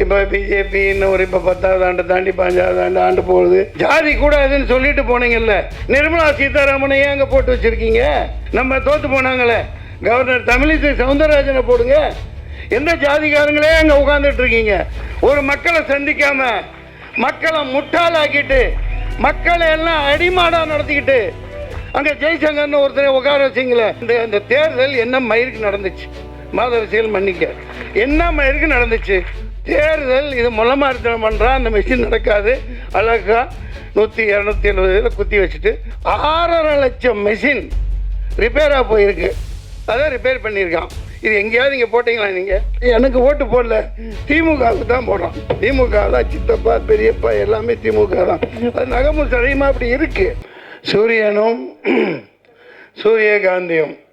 இப்போ பிஜேபி இன்னும் ஒரு இப்போ பத்தாவது ஆண்டு தாண்டி பஞ்சாவது ஆண்டு ஆண்டு போகுது. ஜாதி கூடாதுன்னு சொல்லிட்டு போனீங்கல்ல. நிர்மலா சீதாராமனை ஏன் அங்கே போட்டு வச்சிருக்கீங்க? நம்ம தோற்று போனாங்களே. கவர்னர் தமிழிசை சவுந்தரராஜனை போடுங்க. எந்த ஜாதிக்காரங்களே அங்கே உட்காந்துட்டு இருக்கீங்க? ஒரு மக்களை சந்திக்காம மக்களை முட்டாளாக்கிட்டு மக்களை எல்லாம் அடிமாடாக நடத்திக்கிட்டு அங்கே ஜெய்சங்கர்னு ஒருத்தரை உட்கார வச்சிங்களே. இந்த இந்த தேர்தல் என்ன மயிருக்கு நடந்துச்சு? மாதரசியல் மன்னிக்க. என்ன மயிருக்கு நடந்துச்சு? தேர்தல் இது முளமாரித்தனம் பண்ணுறான் அந்த மிஷின் நடக்காது. அழகா நூற்றி இரநூத்தி எழுபது இதில் குத்தி வச்சுட்டு ஆறரை லட்சம் மிஷின் ரிப்பேராக போயிருக்கு. அதை ரிப்பேர் பண்ணியிருக்கான். இது எங்கேயாவது நீங்கள் போட்டிங்களா நீங்கள் எனக்கு ஓட்டு போடல. திமுகவுக்கு தான் போடுறோம். திமுக தான் சித்தப்பா பெரியப்பா எல்லாமே திமுக தான். அது நகமும் சடையுமா அப்படி இருக்குது சூரியனும் சூரியகாந்தியும்.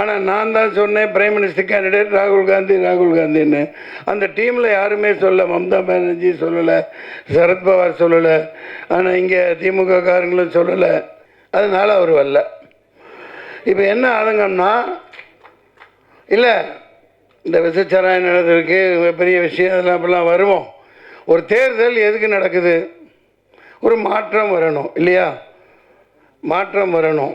ஆனால் நான் தான் சொன்னேன் பிரைம் மினிஸ்டர் கேண்டிடேட் ராகுல் காந்தி ராகுல் காந்தின்னு. அந்த டீமில் யாருமே சொல்ல மம்தா பானர்ஜி சொல்லலை சரத்பவார் சொல்லலை ஆனால் இங்கே திமுக காரங்களும் சொல்லலை. அதனால் அவர் வரல. இப்போ என்ன ஆதங்கம்னா இல்லை இந்த விசச்சாராயம் நடந்திருக்கு பெரிய விஷயம் அதெல்லாம் அப்படிலாம் வருவோம். ஒரு தேர்தல் எதுக்கு நடக்குது? ஒரு மாற்றம் வரணும் இல்லையா? மாற்றம் வரணும்.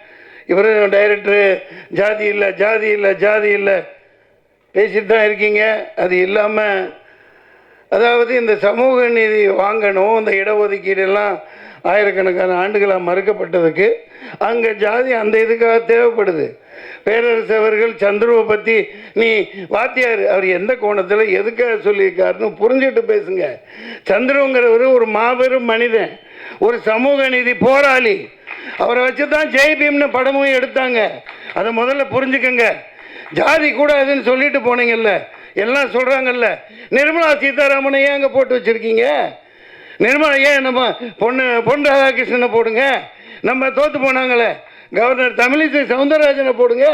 இவர் டைரக்டரு ஜாதி இல்லை ஜாதி இல்லை ஜாதி இல்லை. பேசிட்டு தான் இருக்கீங்க. அது இல்லாமல் அதாவது இந்த சமூக நீதி வாங்கணும் இந்த இடஒதுக்கீடெல்லாம் ஆயிரக்கணக்கான ஆண்டுகளாக மறுக்கப்பட்டதுக்கு அங்கே ஜாதி அந்த இதுக்காக தேவைப்படுது. பேரரசு அவர்கள் சந்துருவை பற்றி நீ வாத்தியார் அவர் எந்த கோணத்தில் எதுக்காக சொல்லியிருக்காருன்னு புரிஞ்சுட்டு பேசுங்க. சந்துருங்கிறவர் ஒரு மாபெரும் மனிதன். ஒரு சமூக நீதி போராளி. அவரை வச்சு தான் ஜெய்பீம்னு படமும் எடுத்தாங்க. அதை முதல்ல புரிஞ்சுக்கங்க. ஜாதி கூடாதுன்னு சொல்லிட்டு போனீங்கல்ல. எல்லாம் சொல்கிறாங்கல்ல நிர்மலா சீதாராமனை ஏன் அங்கே போட்டு வச்சுருக்கீங்க? நிர்மலா ஏன் நம்ம பொண்ணு பொன் ராதாகிருஷ்ணனை போடுங்க? நம்ம தோற்று போனாங்களே. கவர்னர் தமிழிசை சவுந்தரராஜனை போடுங்க.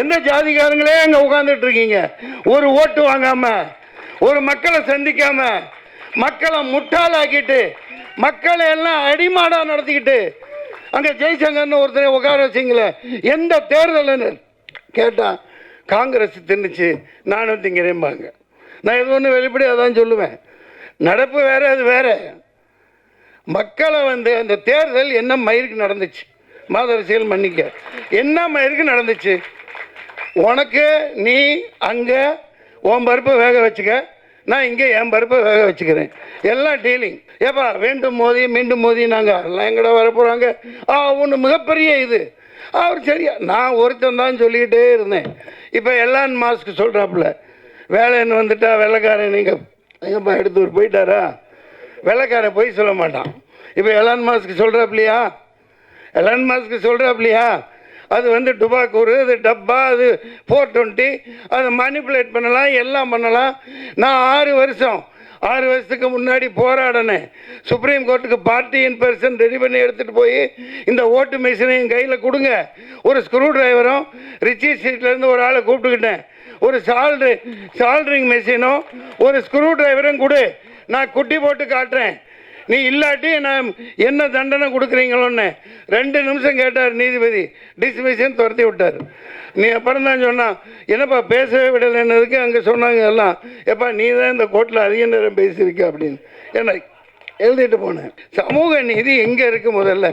எந்த ஜாதிக்காரங்களே அங்கே உட்காந்துட்டு இருக்கீங்க? ஒரு ஓட்டு வாங்காமல் ஒரு மக்களை சந்திக்காமல் மக்களை முட்டாளாக்கிட்டு மக்களை எல்லாம் அடிமாடா நடத்திக்கிட்டு அங்கே ஜெய்சங்கர்னு ஒருத்தரை உட்கார வச்சிங்களே எந்த தேர்தல்னு கேட்டான் காங்கிரஸ் தின்னுச்சு நானும் திங்கிறேன்பாங்க நான் எது ஒன்று வெளிப்படையாக தான் சொல்லுவேன். நடப்பு வேற அது வேற. மக்களை வந்து அந்த தேர்தல் என்ன மயிருக்கு நடந்துச்சு? மாதரசியல் மன்னிக்க என்ன மயிருக்கு நடந்துச்சு? உனக்கு நீ அங்கே உன் பருப்பை வேக வச்சுக்க. நான் இங்கே என் பருப்பை வேக வச்சுக்கிறேன். எல்லாம் டீலிங் ஏப்பா வேண்டும் மோதி மீண்டும் மோதி நாங்கள் எல்லாம் எங்கட வர போகிறாங்க ஆ ஒன்று மிகப்பெரிய இது. அவர் சரியா நான் ஒருத்தன் தான் சொல்லிக்கிட்டே இருந்தேன். இப்போ எல்லான் மாஸ்க்கு சொல்கிறாப்புல வேலைன்னு வந்துட்டா வெள்ளைக்காரன் நீங்கள் எங்கப்பா எடுத்து ஒரு போயிட்டாரா? வெள்ளைக்காரன் போய் சொல்ல மாட்டான். இப்போ எலான் மாஸ்க்கு சொல்கிறாப்லையா எலான் மாஸ்க்கு சொல்கிறாப்லையா அது வந்து டுபாக்கூர் அது டப்பா அது ஃபோர் டுவெண்ட்டி அதை மேனிப்புலேட் பண்ணலாம் எல்லாம் பண்ணலாம். நான் ஆறு வருஷம் ஆறு வருஷத்துக்கு முன்னாடி போராடினேன். சுப்ரீம் கோர்ட்டுக்கு பார்ட்டி இன் பர்சன் ரெடி பண்ணி எடுத்துகிட்டு போய் இந்த ஓட்டு மிஷினை என் கையில் கொடுங்க. ஒரு ஸ்க்ரூ டிரைவரும் ரிச்சி ஸ்ட்ரீட்லேருந்து ஒரு ஆளை கூப்பிட்டுக்கிட்டேன். ஒரு சால்ட்ரி சால்ட்ரிங் மிஷினும் ஒரு ஸ்க்ரூ டிரைவரும் கொடு. நான் குட்டி போட்டு காட்டுறேன். நீ இல்லாட்டி நான் என்ன தண்டனை கொடுக்குறீங்களோன்னு ரெண்டு நிமிஷம் கேட்டார் நீதிபதி. டிஸ்மிஷன் துரத்தி விட்டார். நீ அப்புறம் தான் சொன்னான் என்னப்பா பேசவே விடலைன்னதுக்கு அங்கே சொன்னாங்க எல்லாம். எப்பா நீ தான் இந்த கோர்ட்டில் அதிக நேரம் பேசியிருக்க அப்படின்னு. என்ன எழுதிட்டு போனேன். சமூக நீதி எங்கே இருக்கு முதல்ல?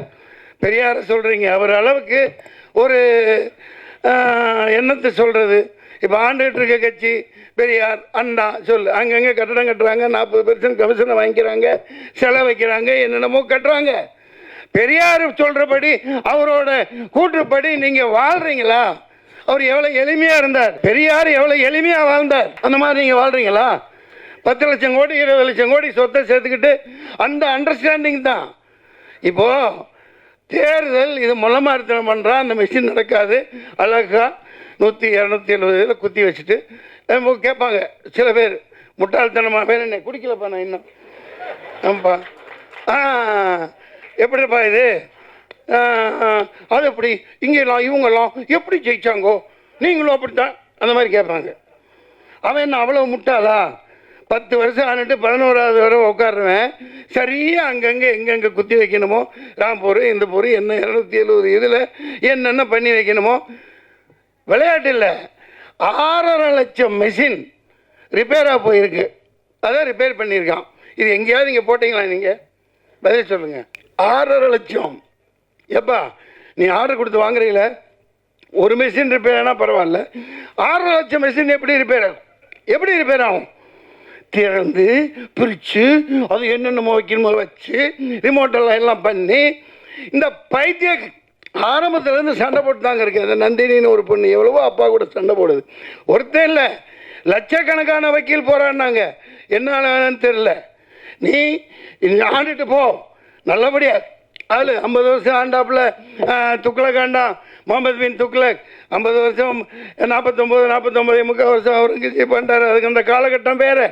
பெரியார சொல்கிறீங்க அவர் அளவுக்கு ஒரு எண்ணத்தை என்னத்தை சொல்கிறது இப்போ ஆண்டுகிட்டு இருக்க கட்சி பெரியார் அண்ணா சொல்லு. அங்கங்கே கட்டடம் கட்டுறாங்க நாற்பது பெர்சன்ட் கமிஷனை வாங்கிக்கிறாங்க செலவு வைக்கிறாங்க என்னென்னமோ கட்டுறாங்க. பெரியார் சொல்கிறபடி அவரோட கூற்றுப்படி நீங்கள் வாழ்கிறீங்களா அவர் எவ்வளோ எளிமையாக இருந்தார். பெரியார் எவ்வளோ எளிமையாக வாழ்ந்தார். அந்த மாதிரி நீங்கள் வாழ்கிறீங்களா பத்து லட்சம் கோடி இருபது லட்சம் கோடி சொத்தை சேர்த்துக்கிட்டு அந்த அண்டர்ஸ்டாண்டிங் தான். இப்போது தேர்தல் இது முளமாரித்தனம் பண்ணுறா அந்த மிஷின் நடக்காது. அழகா நூற்றி இரநூத்தி எழுபதுல குத்தி வச்சுட்டு கேட்பாங்க. சில பேர் முட்டாள்தனமாக பேர் என்ன குடிக்கலப்பா நான் இன்னும். ஆமாப்பா. ஆ எப்படிப்பா இது? அது எப்படி? இங்கெல்லாம் இவங்கெல்லாம் எப்படி ஜெயிச்சாங்கோ? நீங்களும் அப்படித்தான். அந்த மாதிரி கேட்பாங்க. அவன் என்ன அவ்வளோ முட்டாளா? பத்து வருஷம் ஆனிட்டு பதினோராவது வரை உட்காருவேன். சரியாக அங்கங்கே எங்கெங்கே குத்தி வைக்கணுமோ? ராம்பூர் இந்த பூர் என்ன இரநூத்தி எழுபது இதில் என்னென்ன பண்ணி வைக்கணுமோ? விளையாட்டு இல்லை. ஆறரை லட்சம் மெஷின் ரிப்பேராக போயிருக்கு. அதான் ரிப்பேர் பண்ணியிருக்கான். இது எங்கேயாவது இங்கே போட்டிங்களா நீங்கள் பதில் சொல்லுங்கள் ஆறரை லட்சம். எப்பா நீ ஆர்டர் கொடுத்து வாங்குறீங்கள? ஒரு மிஷின் ரிப்பேர் ஆனால் பரவாயில்ல. ஆறரை லட்சம் மிஷின் எப்படி ரிப்பேர் ஆகும்? எப்படி ரிப்பேர் ஆகும்? திறந்து பிரித்து அது என்னென்னமோ வைக்கணுமோ வச்சு ரிமோட்டெல்லாம் எல்லாம் பண்ணி இந்த பைத்திய ஆரம்பத்துலேருந்து சண்டை போட்டு தாங்க இருக்கு. அந்த நந்தினின்னு ஒரு பொண்ணு எவ்வளவோ அப்பா கூட சண்டை போடுது. ஒருத்தன் இல்லை லட்சக்கணக்கான வக்கீல் போகிறான்னாங்க என்னன்னு தெரில நீ ஆண்டுட்டு போ. நல்லபடியா. ஆளு ஐம்பது வருஷம் ஆண்டாப்புல துக்ளக் ஆண்டான் முகமது பின் துக்ளக். ஐம்பது வருஷம் நாற்பத்தொம்போது நாற்பத்தொம்போது முக்கால் வருஷம் அவுரங்கசீப் பண்ணிட்டார் அதுக்கு அந்த காலகட்டம் வேறு.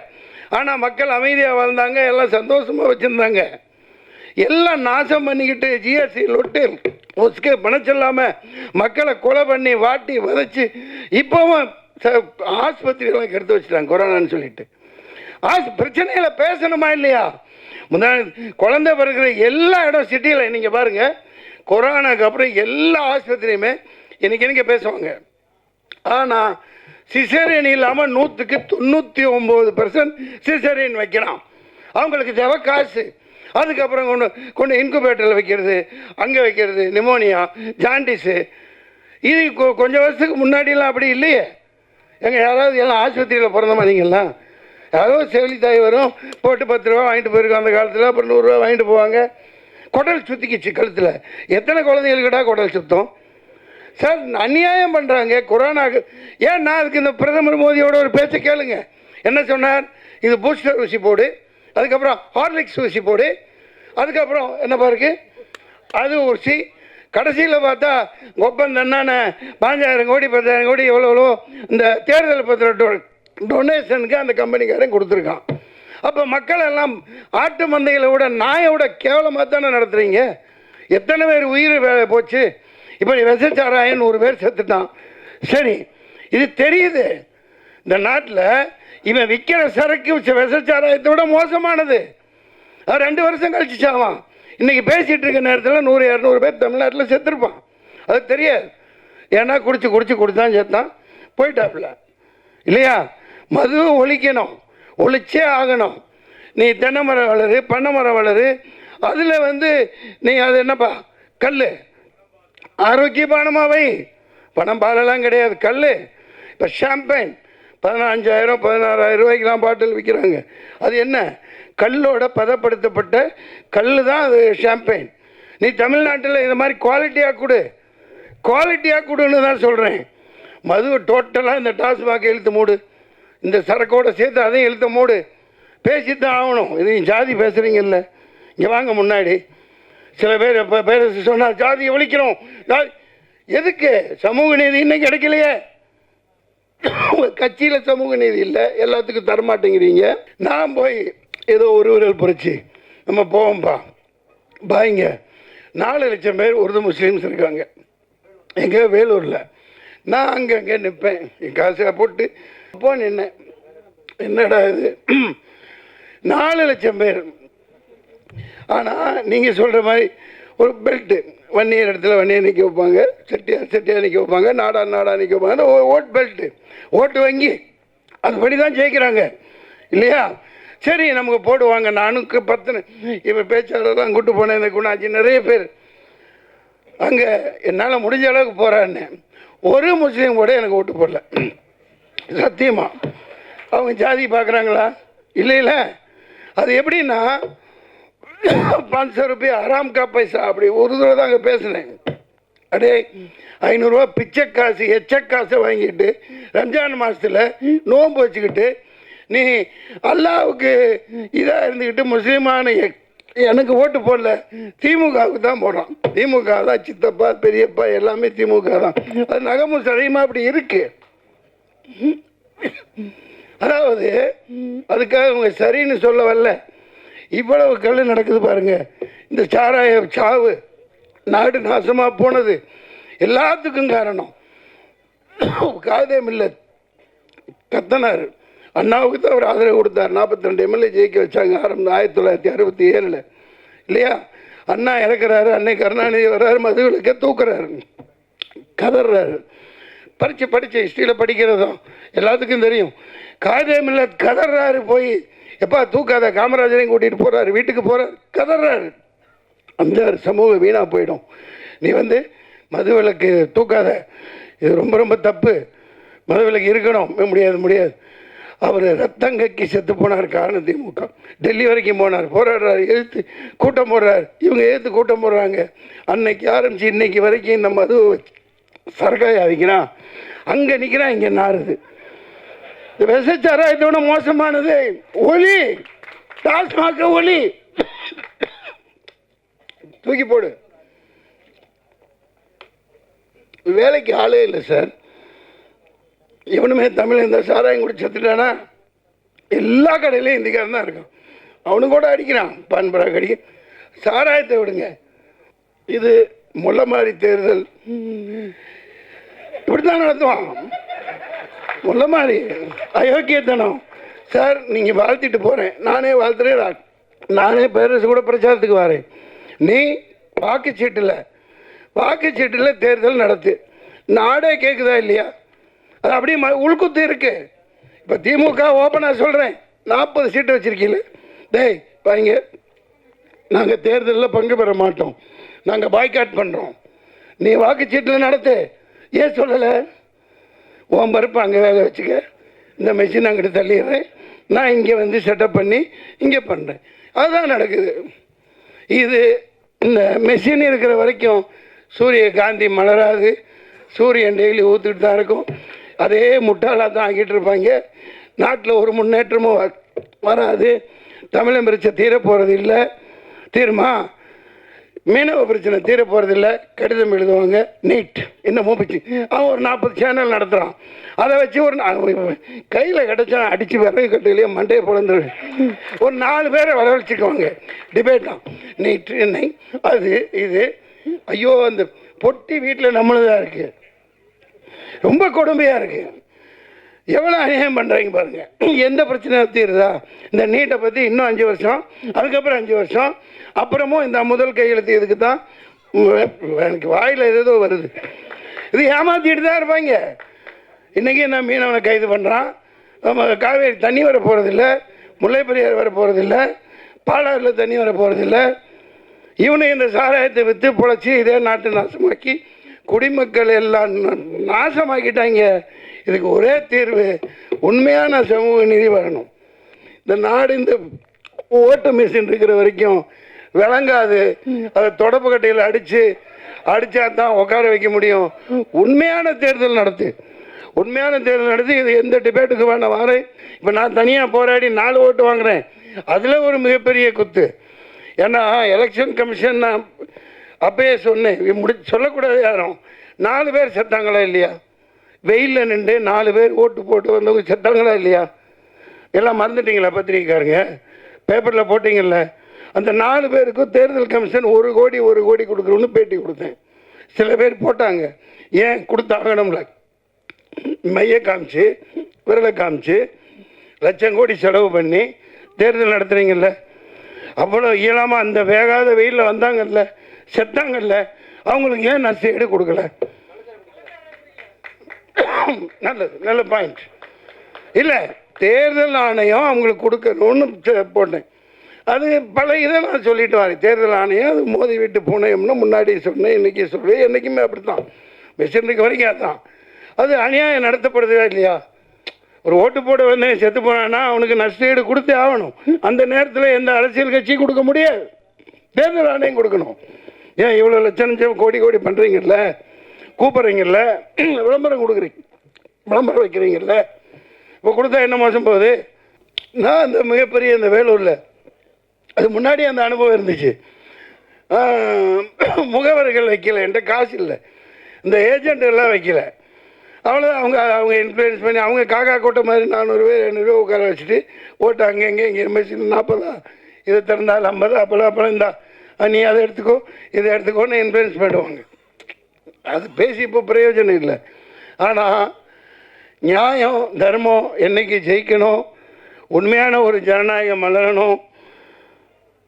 ஆனால் மக்கள் அமைதியாக வாழ்ந்தாங்க எல்லாம் சந்தோஷமாக வச்சுருந்தாங்க. எல்லாம் நாசம் பண்ணிக்கிட்டு ஜிஎஸ்டி லொட்டு ஒஸ்கே பணச்சொல்லாமல் மக்களை கொலை பண்ணி வாட்டி வதச்சி இப்போவும் ச- ஆஸ்பத்திரியெல்லாம் கெடுத்து வச்சுட்டாங்க கொரோனான்னு சொல்லிட்டு. ஆஸ் பிரச்சனையில் பேசணுமா இல்லையா? முந்தா குழந்தை பிறகுற எல்லா இடம் சிட்டியில் நீங்கள் பாருங்கள் கொரோனாக்கு அப்புறம் எல்லா ஆஸ்பத்திரியுமே இன்றைக்கி இன்றைக்கி பேசுவாங்க. ஆனால் சிசேரியன் இல்லாமல் நூற்றுக்கு தொண்ணூற்றி ஒம்பது பர்சன்ட் சிசேரியன் வைக்கிறான் அவங்களுக்கு தேவை காசு. அதுக்கப்புறம் கொண்டு கொண்டு இன்குபேட்டரில் வைக்கிறது அங்கே வைக்கிறது நிமோனியா ஜாண்டிஸு இது கொ- கொஞ்சம் வருஷத்துக்கு முன்னாடிலாம் அப்படி இல்லையே. எங்கள் யாராவது எல்லாம் ஆஸ்பத்திரியில் பிறந்த மாதிரிங்களா யாரோ செவிலி தாய் வரும் போட்டு பத்து ரூபா வாங்கிட்டு போயிருக்கோம் அந்த காலத்தில் அப்புறம் நூறுரூவா வாங்கிட்டு போவாங்க. குடல் சுற்றிக்கிச்சு கழுத்தில். எத்தனை குழந்தைகளுக்கிட்டா குடல் சுத்தம்? சார் அநியாயம் பண்ணுறாங்க கொரோனாக்கு ஏன் நான் அதுக்கு இந்த பிரதமர் மோடியோட ஒரு பேச்சை கேளுங்க. என்ன சொன்னார்? இது பூஸ்டர் ஊசி போடு. அதுக்கப்புறம் ஹார்லிக்ஸ் ஊசி போடு. அதுக்கப்புறம் என்னப்பா இருக்குது அது ஊசி. கடைசியில் பார்த்தா கொப்பன் என்னென்ன பாஞ்சாயிரம் கோடி பத்தாயிரம் கோடி எவ்வளோ எவ்வளோ இந்த தேர்தல் பத்திர டொ டொனேஷனுக்கு அந்த கம்பெனிக்காரன் கொடுத்துருக்கான். அப்போ மக்கள் எல்லாம் ஆட்டு மந்தைகளை விட நாயை விட கேவலமாக தானே நடத்துகிறீங்க எத்தனை பேர் உயிர் வே- போச்சு? இப்படி விசச்சாராயம் ஒரு பேர் செத்துட்டான். சரி இது தெரியுது. இந்த நாட்டில் இவன் விற்கிற சரக்கு விசச்சாராயத்தை விட மோசமானது. அது ரெண்டு வருஷம் கழிச்சு சாவான் இன்னைக்கு பேசிட்டு இருக்க நேரத்தில் நூறு இரநூறு பேர் தமிழ்நாட்டில் செத்துருப்பான். அது தெரியாது. ஏன்னா குடிச்சு குடிச்சு குடிச்சான் செத்தான். போயிட்டாப்புல. இல்லையா? மது ஒழிக்கணும். ஒழிச்சே ஆகணும். நீ தென்னை மரம் வளரு பண்ணை மரம் வளரு. அதில் வந்து நீ அது என்னப்பா? கல் ஆரோக்கியமானமாவை பணம் பாலெல்லாம் கிடையாது. கல் இப்போ ஷாம்பைன் பதினஞ்சாயிரம் பதினாறாயிரம் ரூபாய்க்கெலாம் பாட்டில் விற்கிறாங்க. அது என்ன? கல்லோட பதப்படுத்தப்பட்ட கல் தான் அது ஷாம்பெயின் நீ தமிழ்நாட்டில் இந்த மாதிரி குவாலிட்டியாக கொடு. குவாலிட்டியாக கொடுன்னு தான் சொல்கிறேன் மது டோட்டலாக இந்த டாஸ்மாக் இழுத்து மூடு. இந்த சரக்கோட சேர்த்து அதையும் எழுத்த மூடு. பேசித்தான் ஆகணும். இது ஜாதி பேசுகிறீங்கல்ல இங்கே வாங்க முன்னாடி. சில பேர் இப்போ பேர் சொன்னால் ஜாதியை ஒழிக்கிறோம். எதுக்கு? சமூக நீதி இன்னும் கிடைக்கலையே. கட்சியில் சமூக நீதி இல்லை எல்லாத்துக்கும் தரமாட்டேங்கிறீங்க நான் போய் ஏதோ ஒரு விரல் புரட்சி. நம்ம போவோம்ப்பா பாய்ங்க. நாலு லட்சம் பேர் உருது முஸ்லீம்ஸ் இருக்காங்க. எங்கே? வேலூரில். நான் அங்கே அங்கே நிற்பேன் என் காசை போட்டு அப்போ நின்னேன். என்னடா இது? நாலு லட்சம் பேர். ஆனால் நீங்கள் சொல்கிற மாதிரி ஒரு பெல்ட்டு வன்னியர் இடத்துல வன்னியர் நிற்க வைப்பாங்க செட்டியார் செட்டியார் நிற்க வைப்பாங்க நாடா நாடா நிற்க வைப்பாங்க. ஓட்டு ஓட் பெல்ட்டு ஓட்டு வங்கி அதுபடி தான் ஜெயிக்கிறாங்க. இல்லையா? சரி நமக்கு போடுவாங்க. நானுக்கு பத்தனை இவன் பேச்சாளர்லாம் கூட்டு போனேன். இந்த குணாச்சி நிறைய பேர். அங்கே என்னால் முடிஞ்ச அளவுக்கு போகிறான்னு ஒரு முஸ்லீம் கூட எனக்கு ஓட்டு போடல. சத்தியமா. அவங்க ஜாதி பார்க்குறாங்களா இல்லை இல்லை அது எப்படின்னா பாஞ்சு ரூபாய் ஆறாம் பைசா அப்படி ஒரு தடவை தான் அங்கே பேசினேன். அடே ஐநூறுரூவா பிச்சை காசு எச்ச காசை வாங்கிட்டு ரம்ஜான் மாதத்தில் நோன்பு வச்சுக்கிட்டு நீ அல்லாவுக்கு இதாக இருந்துக்கிட்டு முஸ்லீமான எனக்கு ஓட்டு போடல. திமுகவுக்கு தான் போடுறான். திமுக தான் சித்தப்பா பெரியப்பா எல்லாமே திமுக தான். அது நகமும் சடையுமா அப்படி இருக்கு. அதாவது அதுக்காக அவங்க சரின்னு சொல்ல வரல. இவ்வளவு கல் நடக்குது பாருங்க. இந்த சாராய சாவு நாடு நாசமாக போனது எல்லாத்துக்கும் காரணம். காதே இல்லை கத்தனார். அண்ணாவுக்கு தான் அவர் ஆதரவு கொடுத்தார். நாற்பத்தி ரெண்டு எம்எல்ஏ ஜெயிக்க வச்சாங்க. ஆரம்பம் ஆயிரத்தி தொள்ளாயிரத்தி அறுபத்தி ஏழில். இல்லையா? அண்ணா இறக்குறாரு. அன்னை கருணாநிதி வர்றாரு. மதுவிலக்க தூக்குறாரு. கதறாரு. படித்து படித்து ஹிஸ்ட்ரியில் படிக்கிறதும் எல்லாத்துக்கும் தெரியும். காதேமில்ல கதறாரு போய் எப்பா தூக்காத காமராஜரையும் கூட்டிகிட்டு போகிறாரு வீட்டுக்கு போகிறார் கதறாரு. அந்த சமூகம் வீணாக போயிடும். நீ வந்து மதுவிலக்கு தூக்காத. இது ரொம்ப ரொம்ப தப்பு. மதுவிலக்கு இருக்கணும். முடியாது முடியாது. அவர் ரத்தங்கக்கி செத்து போனார் காரணம் திமுக. டெல்லி வரைக்கும் போனார். போராடுறாரு எழுத்து கூட்டம் போடுறாரு. இவங்க எழுத்து கூட்டம் போடுறாங்க. அன்னைக்கு ஆரம்பித்து இன்னைக்கு வரைக்கும் இந்த மது சரக்காய் அவிக்கிறான். அங்கே நிற்கிறான் இங்கே நாறுது இந்த இதோட மோசமானது. ஒலி. டாஸ்மாக ஒலி. தூக்கி போடு. வேலைக்கு ஆளே இல்லை சார். இவனுமே தமிழ் இந்த சாராயம் குடி செத்துட்டானா? எல்லா கடையிலையும் இந்திக்காரன் தான் இருக்கான். அவனு கூட அடிக்கிறான். பான்பராக் அடிக்க. சாராயத்தை விடுங்க. இது முள்ளமாரி தேர்தல். இப்படி தான் நடத்துவான். முள்ளமாரி அயோக்கியத்தனம். சார் நீங்கள் வாழ்த்திட்டு போகிறேன் நானே வாழ்த்துறேன். நானே பேரரசு கூட பிரச்சாரத்துக்கு வரேன். நீ வாக்குச்சீட்டில் வாக்குச்சீட்டில் தேர்தல் நடத்து. நாடே கேட்குதா இல்லையா? அது அப்படியே ம- உள்குத்து இருக்கு. இப்போ திமுக ஓப்பனாக சொல்கிறேன் நாற்பது சீட்டு வச்சுருக்கீங்களே டேய் பாருங்க. நாங்கள் தேர்தலில் பங்கு பெற மாட்டோம். நாங்கள் பாய்காட் பண்ணுறோம் நீ வாக்குச்சீட்டில் நடத்து. ஏன் சொல்லலை? ஓம் பருப்பு அங்கே வேக வச்சுக்க. இந்த மிஷின் அங்கிட்டு தள்ளிடுறேன். நான் இங்கே வந்து செட்டப் பண்ணி இங்கே பண்ணுறேன் அதுதான் நடக்குது. இது இந்த மெஷின் இருக்கிற வரைக்கும் சூரிய காந்தி மலராது. சூரியன் டெய்லி ஊற்றிட்டு தான் இருக்கும். அதே முட்டாளாக தான் ஆக்கிட்டு இருப்பாங்க. நாட்டில் ஒரு முன்னேற்றமும் வ- வராது. தமிழம் பிரச்சனை தீர போகிறது இல்லை. தீருமா? மீனவ பிரச்சனை தீர போகிறதில்ல கடிதம் எழுதுவாங்க நீட் என்ன மூப்பிச்சு? அவன் ஒரு நாற்பது சேனல் நடத்துகிறான் அதை வச்சு ஒரு கையில் கிடச்சா அடித்து விறகு கட்டுலையே மண்டையை பிறந்து ஒரு நாலு பேரை வரவழைச்சிக்குவாங்க. டிபேட் தான். நீட் என்னை. அது இது. ஐயோ அந்த பொட்டி வீட்டில் நம்மளுதான் இருக்குது ரொம்ப கொடுமையாக இருக்குது எவ்வளோ அநியாயம் பண்ணுறீங்க பாருங்கள் எந்த பிரச்சனையும் தீருதா? இந்த நீட்டை பற்றி இன்னும் அஞ்சு வருஷம் அதுக்கப்புறம் அஞ்சு வருஷம் அப்புறமும் இந்த முதல் கையெழுத்து இதுக்கு தான் எனக்கு வாயில் ஏதோ வருது. இது ஏமாத்திட்டு தான் இருப்பாங்க. இன்றைக்கி நான் மீனவனை கைது பண்ணுறான் நம்ம காவேரி தண்ணி வர போகிறதில்ல முல்லை பெரியார் வர போகிறதில்ல பாலாறில் தண்ணி வர போகிறதில்ல இவனை இந்த சாராயத்தை விற்று பொழைச்சி இதே நாட்டை நாசமாக்கி குடிமக்கள் எல்லாம் நாசமாக்கிட்டாங்க. இதுக்கு ஒரே தீர்வு உண்மையான சமூக நிதி வரணும். இந்த நாடு இந்த ஓட்டு மிஷின் இருக்கிற வரைக்கும் விளங்காது. அதை தொடப்பு கட்டையில் அடித்து அடித்தா தான் உட்கார வைக்க முடியும். உண்மையான தேர்தல் நடத்து. உண்மையான தேர்தல் நடத்தி இது எந்த டிபேட்டுக்கு வேண்டாம் வாரு இப்போ நான் தனியாக போராடி நாலு ஓட்டு வாங்குறேன். அதில் ஒரு மிகப்பெரிய குத்து. ஏன்னா எலெக்ஷன் கமிஷன் நான் அப்பயே சொன்னேன். முடி சொல்லக்கூடாது யாரும். நாலு பேர் செத்தாங்களா இல்லையா? வெயிலில் நின்று நாலு பேர் ஓட்டு போட்டு வந்தவங்க செத்தாங்களா இல்லையா? எல்லாம் மறந்துட்டீங்களா பத்திரிக்கைக்காரங்க பேப்பரில் போட்டிங்கல்ல? அந்த நாலு பேருக்கும் தேர்தல் கமிஷன் ஒரு கோடி ஒரு கோடி கொடுக்குறோன்னு பேட்டி கொடுத்தேன். சில பேர் போட்டாங்க. ஏன்? கொடுத்தாகணும்ல மைய காமிச்சு விரலை காமிச்சு லட்சம் கோடி செலவு பண்ணி தேர்தல் நடத்துகிறீங்கல்ல அவ்வளோ இயலாமல் அந்த வேகாத வெயிலில் வந்தாங்கல்ல செத்தாங்கல்ல. அவங்களுக்கு ஏன் நஷ்டஈடு கொடுக்கல? நல்லது நல்ல பாயிண்ட் இல்லை தேர்தல் ஆணையம் அவங்களுக்கு கொடுக்கணும்னு போட்டேன். அது பல இதை நான் சொல்லிட்டு வரேன். தேர்தல் ஆணையம் அது மோதி விட்டு போனேம்னு முன்னாடி சொன்னேன் இன்றைக்கி சொல்லுவேன் என்றைக்குமே அப்படி தான் பெசிடனுக்கு வரைக்கும் அதுதான் அது அநியாயம் நடத்தப்படுதா இல்லையா? ஒரு ஓட்டு போட வந்து செத்து போனான்னா அவனுக்கு நஷ்டஈடு கொடுத்தே ஆகணும். அந்த நேரத்தில் எந்த அரசியல் கட்சியும் கொடுக்க முடியாது. தேர்தல் ஆணையம் கொடுக்கணும். ஏன் இவ்வளோ லட்சம் லட்சம் கோடி கோடி பண்ணுறீங்கல்ல கூப்பிட்றீங்கல்ல விளம்பரம் கொடுக்குறீங்க. விளம்பரம் வைக்கிறீங்கல்ல. இப்போ கொடுத்தா என்ன மோசம் போகுது? நான் அந்த மிகப்பெரிய இந்த வேலூரில் அது முன்னாடி அந்த அனுபவம் இருந்துச்சு. முகவர்கள் வைக்கல என்கிட்ட காசு இல்லை. இந்த ஏஜென்ட் வைக்கல. அவ்வளோ அவங்க அவங்க இன்ஃப்ளூயன்ஸ் பண்ணி அவங்க காக்கா கூட்டம் மாதிரி நானூறு பேர் ஐநூறுரூவா உட்கார வச்சுட்டு ஓட்டு அங்கே இங்கே இங்கே மிஷின் நாற்பதா இதை திறந்தால் ஐம்பது அப்போல்லாம் அப்போலாம் இந்தா. நீ அதை எடுத்துக்கோ இதை எடுத்துக்கோன்னு இன்ஃப்ளூயன்ஸ் பண்ணுவாங்க. அது பேசி இப்போ பிரயோஜனம் இல்லை. ஆனால் நியாயம் தர்மம் என்னைக்கு ஜெயிக்கணும் உண்மையான ஒரு ஜனநாயகம் மலரணும்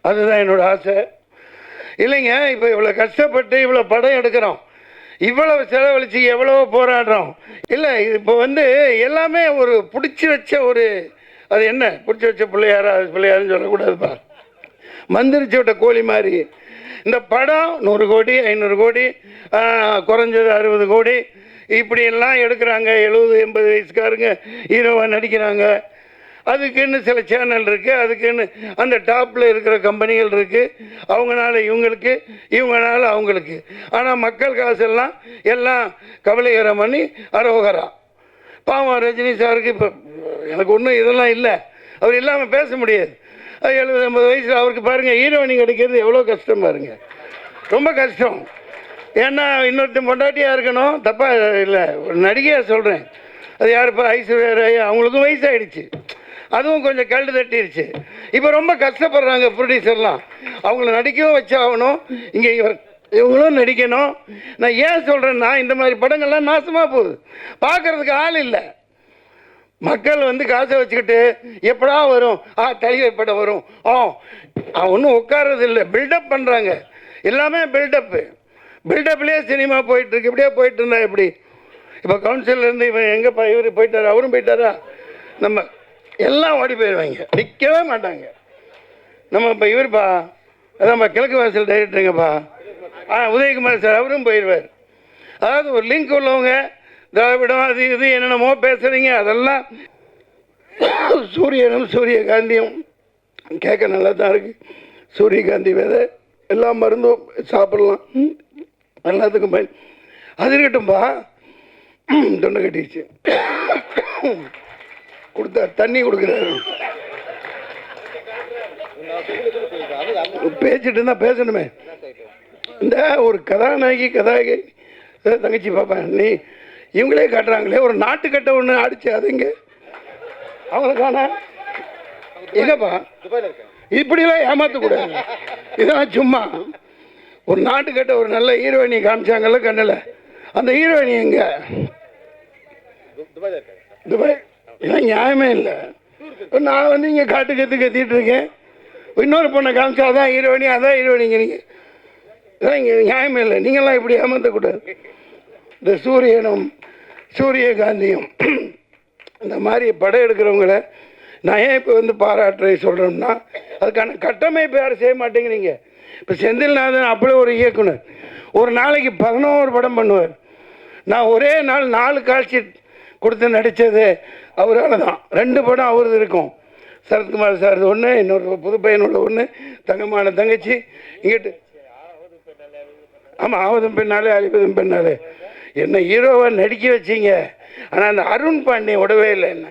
அதுதான் என்னோடய ஆசை. இல்லைங்க இப்போ இவ்வளோ கஷ்டப்பட்டு இவ்வளோ படம் எடுக்கிறோம். இவ்வளவு செலவழித்து எவ்வளவோ போராடுறோம். இல்லை இப்போ வந்து எல்லாமே ஒரு பிடிச்சி வச்ச ஒரு அது என்ன? பிடிச்சி வச்ச பிள்ளையாரா அது பிள்ளையாருன்னு சொல்லக்கூடாதுப்பா. மந்திரிச்சு விட்ட கோழி மாதிரி. இந்த படம் நூறு கோடி ஐநூறு கோடி குறைஞ்சது அறுபது கோடி. இப்படியெல்லாம் எடுக்கிறாங்க. எழுபது எண்பது வயசுக்காரங்க ஹீரோவாக நடிக்கிறாங்க. அதுக்குன்னு சில சேனல் இருக்குது அதுக்குன்னு அந்த டாப்பில் இருக்கிற கம்பெனிகள் இருக்குது அவங்கனால இவங்களுக்கு இவங்களால அவங்களுக்கு. ஆனால் மக்கள் காசெல்லாம் எல்லாம் கவலைகரம் பண்ணி அரோகரா. பாவம் ரஜினி சாருக்கு இப்போ எனக்கு ஒன்றும் இதெல்லாம் இல்லை. அவர் இல்லாமல் பேச முடியாது. எழுபது ஐம்பது வயசில் அவருக்கு பாருங்கள் ஹீரோயின் கிடைக்கிறது எவ்வளோ கஷ்டம் பாருங்கள் ரொம்ப கஷ்டம். ஏன்னா இன்னொருத்தன் பொண்டாட்டியாக இருக்கணும். தப்பாக இல்லை ஒரு நடிகையாக சொல்கிறேன் அது யாருப்பா? ஐஸ்வர்யா ராய் அவங்களுக்கும் வயசாயிடுச்சு. அதுவும் கொஞ்சம் கல்டு தட்டிடுச்சு இப்போ ரொம்ப கஷ்டப்படுறாங்க ப்ரொடியூசர்லாம் அவங்கள நடிக்கவும் வச்சாகணும். இங்கே இவர் இவங்களும் நடிக்கணும். நான் ஏன் சொல்கிறேன்னா இந்த மாதிரி படங்கள்லாம் நாசமாக போகுது. பார்க்கறதுக்கு ஆள் இல்லை. மக்கள் வந்து காசை வச்சுக்கிட்டு எப்படா வரும்? ஆ தலைவர் படம் வரும். ஆ ஒன்றும் உட்கார்றது இல்லை. பில்டப் பண்ணுறாங்க எல்லாமே பில்டப்பு பில்டப்லேயே சினிமா போயிட்டுருக்கு. இப்படியே போயிட்டு இருந்தா எப்படி? இப்போ கவுன்சிலருந்து இவன் எங்கேப்பா இவர் போயிட்டார்? அவரும் போயிட்டாரா? நம்ம எல்லாம் ஓடி போயிடுவாங்க நிற்கவே மாட்டாங்க. நம்ம இப்போ இவர்ப்பா நம்ம கிழக்கு வாசல் டைரக்டருங்கப்பா ஆ உதயகுமார் சார் அவரும் போயிடுவார் அதாவது ஒரு லிங்க் உள்ளவங்க திராவிடம் அது இது என்னென்னமோ பேசுகிறீங்க அதெல்லாம் சூரியனும் சூரியகாந்தியும் கேட்க நல்லா தான் இருக்குது சூரியகாந்தி விதை எல்லா மருந்தும் சாப்பிட்லாம். எல்லாத்துக்கும் பயன். அது இருக்கட்டும்பா. தொண்டை கட்டிடுச்சு கொடுத்தா தண்ணி கொடுக்குறாரு. பேசிட்டு இருந்தால் பேசணுமே. இந்த ஒரு கதாநாயகி கதாநாயகி தங்கச்சி பாப்பா நீ இவங்களே காட்டுறாங்களே ஒரு நாட்டுக்கட்டை ஒன்று அடிச்சு அதுங்க அவங்கள காணா. எங்கப்பா? இப்படிலாம் ஏமாற்றக்கூடாது இதெல்லாம் சும்மா. ஒரு நாட்டுக்கட்டை ஒரு நல்ல ஹீரோயினி காமிச்சாங்கல்ல கண்ணில். அந்த ஹீரோயினி எங்க? துபாய். இதெல்லாம் நியாயமே இல்லை. நான் வந்து இங்கே காட்டு கற்று கத்திட்டு இருக்கேன். இன்னொரு பொண்ணை காமிச்சா அதான் ஹீரோயினி அதான் ஹீரோயினிங்க நீங்கள் இதெல்லாம் இங்கே நியாயமே இல்லை. நீங்களாம் இப்படி ஏமாற்றக்கூடாது இந்த சூரியனும் சூரியகாந்தியும் இந்த மாதிரி படம் எடுக்கிறவங்கள நான் ஏன் இப்போ வந்து பாராட்டுறதை சொல்கிறோம்னா அதுக்கான கட்டமைப்பு யாரும் செய்ய மாட்டேங்கிறீங்க. இப்போ செந்தில்நாதன் அப்படி ஒரு இயக்குனர். ஒரு நாளைக்கு பதினோரு படம் பண்ணுவார். நான் ஒரே நாள் நாலு காட்சி கொடுத்து நடித்தது அவரால் தான். ரெண்டு படம் அவரது இருக்கும். சரத்குமார் சார் ஒன்று இன்னொரு புது பையனோட ஒன்று தங்கமான தங்கச்சி இங்கிட்டு. ஆமாம் ஆவதும் பெண்ணாலே அழிப்பதும் பெண்ணாலே. என்ன ஹீரோவை நடிக்க வச்சீங்க? ஆனால் அந்த அருண் பாண்டியன் விடவே இல்லை என்ன?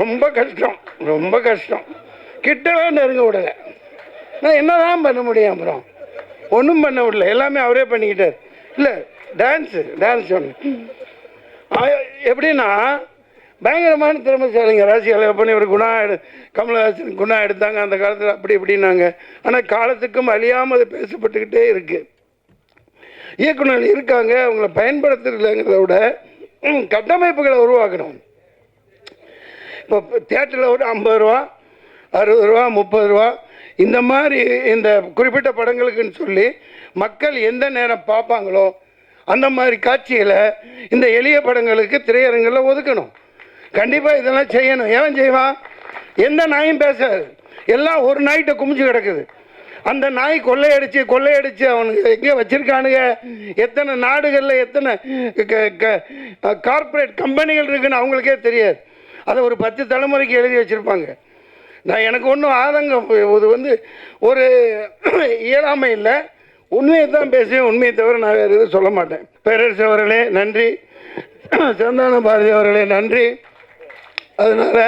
ரொம்ப கஷ்டம் ரொம்ப கஷ்டம். கிட்டவே நெருங்க விடலை. நான் என்னதான் பண்ண முடியும் அப்புறம்? ஒன்றும் பண்ண விடல. எல்லாமே அவரே பண்ணிக்கிட்டார். இல்லை டான்ஸு டான்ஸ் ஒன்று எப்படின்னா பயங்கரமான திறமைசாலிங்க. ராசியால் பண்ணி ஒரு குணா எடு கமலஹாசன் குணா எடுத்தாங்க. அந்த காலத்தில் அப்படி இப்படின்னாங்க. ஆனால் காலத்துக்கும் அழியாமல் அது பேசப்பட்டுக்கிட்டே இருக்குது இயக்குனர் இருக்காங்க அவங்கள பயன்படுத்துறதுங்கிறத விட கட்டமைப்புகளை உருவாக்கணும். இப்போ தேட்டரில் ஒரு ஐம்பது ரூபா அறுபது ரூபா முப்பது ரூபா இந்த மாதிரி இந்த குறிப்பிட்ட படங்களுக்குன்னு சொல்லி மக்கள் எந்த நேரம் பார்ப்பாங்களோ அந்த மாதிரி காட்சிகளை இந்த எளிய படங்களுக்கு திரையரங்கில் ஒதுக்கணும். கண்டிப்பாக இதெல்லாம் செய்யணும். ஏன் செய்வான்? எந்த நாயும் பேசாது. எல்லாம் ஒரு நாய்கிட்ட குமிச்சு கிடக்குது. அந்த நாய் கொள்ளையடிச்சு கொள்ளையடிச்சு அவனுக்கு எங்கே வச்சுருக்கானுங்க? எத்தனை நாடுகளில் எத்தனை கார்ப்பரேட் கம்பெனிகள் இருக்குன்னு அவங்களுக்கே தெரியாது. அதை ஒரு பத்து தலைமுறைக்கு எழுதி வச்சுருப்பாங்க. நான் எனக்கு ஒன்றும் ஆதங்கம் இது வந்து ஒரு இயலாமை இல்லை. உண்மையை தான் பேசுவேன் உண்மையை தவிர நான் வேறு எதுவும் சொல்ல மாட்டேன். பேரரசு அவர்களே நன்றி. சந்தான பாரதி அவர்களே நன்றி. அதனால்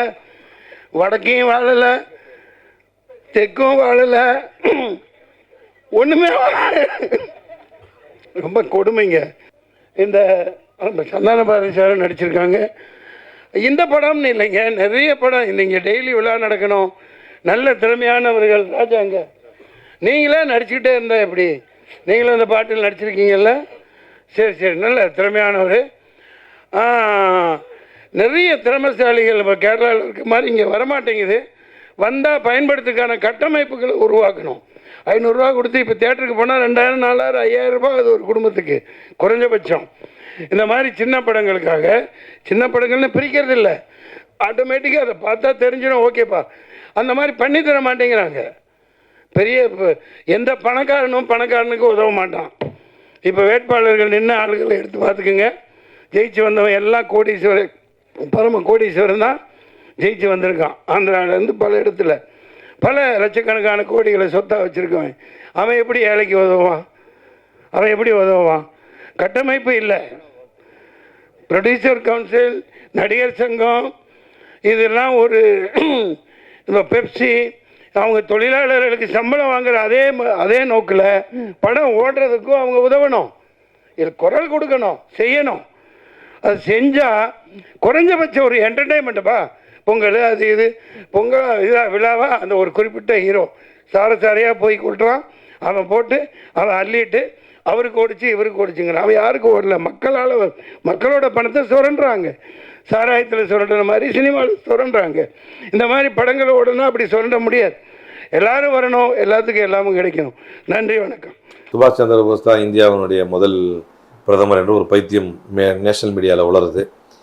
வடக்கையும் வாழலை. தெக்கும் வாழலை. ஒன்றுமே ரொம்ப கொடுமைங்க. இந்த சந்தான பாரதி சார் நடிச்சிருக்காங்க. இந்த படம்னு இல்லைங்க. நிறைய படம் இல்லைங்க. டெய்லி விழா நடக்கணும். நல்ல திறமையானவர்கள் ராஜாங்க. நீங்களே நடிச்சுக்கிட்டே இருந்தா எப்படி? நீங்களும் இந்த பாட்டில் நடிச்சிருக்கீங்கல்ல? சரி சரி. நல்ல திறமையானவர். நிறைய திறமைசாலிகள் இப்போ கேரளாவில் இருக்க மாதிரி இங்கே வரமாட்டேங்குது. வந்தால் பயன்படுத்துக்கான கட்டமைப்புகளை உருவாக்கணும். ஐநூறுரூவா கொடுத்து இப்போ தேட்டருக்கு போனால் ரெண்டாயிரம் நாலாயிரம் ஐயாயிரம் ரூபாய் அது ஒரு குடும்பத்துக்கு. குறைஞ்சபட்சம். இந்த மாதிரி சின்ன படங்களுக்காக சின்ன படங்கள்னு பிரிக்கிறது இல்லை ஆட்டோமேட்டிக்காக அதை பார்த்தா தெரிஞ்சிடும் ஓகேப்பா அந்த மாதிரி பண்ணி தர மாட்டேங்கிறாங்க. பெரிய எந்த பணக்காரனும் பணக்காரனுக்கு உதவ மாட்டான். இப்போ வேட்பாளர்கள் நின்று ஆளுகளை எடுத்து பார்த்துக்குங்க. ஜெயிச்சு வந்தவன் எல்லாம் கோடீஸ்வரர் பரம கோடீஸ்வரன் தான். ஜெயிச்சு வந்திருக்கான். ஆந்திராவிலேருந்து பல இடத்துல பல லட்சக்கணக்கான கோடிகளை சொத்தாக வச்சுருக்கவன். அவன் எப்படி ஏழைக்கு உதவுவான்? அவன் எப்படி உதவுவான்? கட்டமைப்பு இல்லை. ப்ரொடியூசர் கவுன்சில் நடிகர் சங்கம் இதெல்லாம் ஒரு இப்போ பெப்சி அவங்க தொழிலாளர்களுக்கு சம்பளம் வாங்குற அதே ம- அதே நோக்கில் படம் ஓடுறதுக்கும் அவங்க உதவணும். இது குரல் கொடுக்கணும் செய்யணும். அது செஞ்சால் குறைஞ்சபட்சம் ஒரு என்டர்டெயின்மெண்ட்டுப்பா பொங்கல் அது இது. பொங்கல் இதாக விழாவாக அந்த ஒரு குறிப்பிட்ட ஹீரோ. சாரசாரியாக போய் கொட்டுறான். அவன் போட்டு அவன் அள்ளிட்டு அவருக்கு ஓடிச்சு இவருக்கு ஓடிச்சுங்கிறான். அவன் யாருக்கு ஓடல? மக்களால் மக்களோட பணத்தை சுரண்டுறாங்க. சாராயத்தில் சுரண்டுற மாதிரி சினிமாவில் சுரண்டுறாங்க. இந்த மாதிரி படங்கள் ஓடணும் அப்படி சுரண்ட முடியாது. எல்லாரும் வரணும். எல்லாத்துக்கும் எல்லாமும் கிடைக்கணும். நன்றி வணக்கம். சுபாஷ் சந்திர போஸ் தான் இந்தியாவினுடைய முதல் பிரதமர் என்று ஒரு பைத்தியம் மே நேஷனல் மீடியாவில் உலருது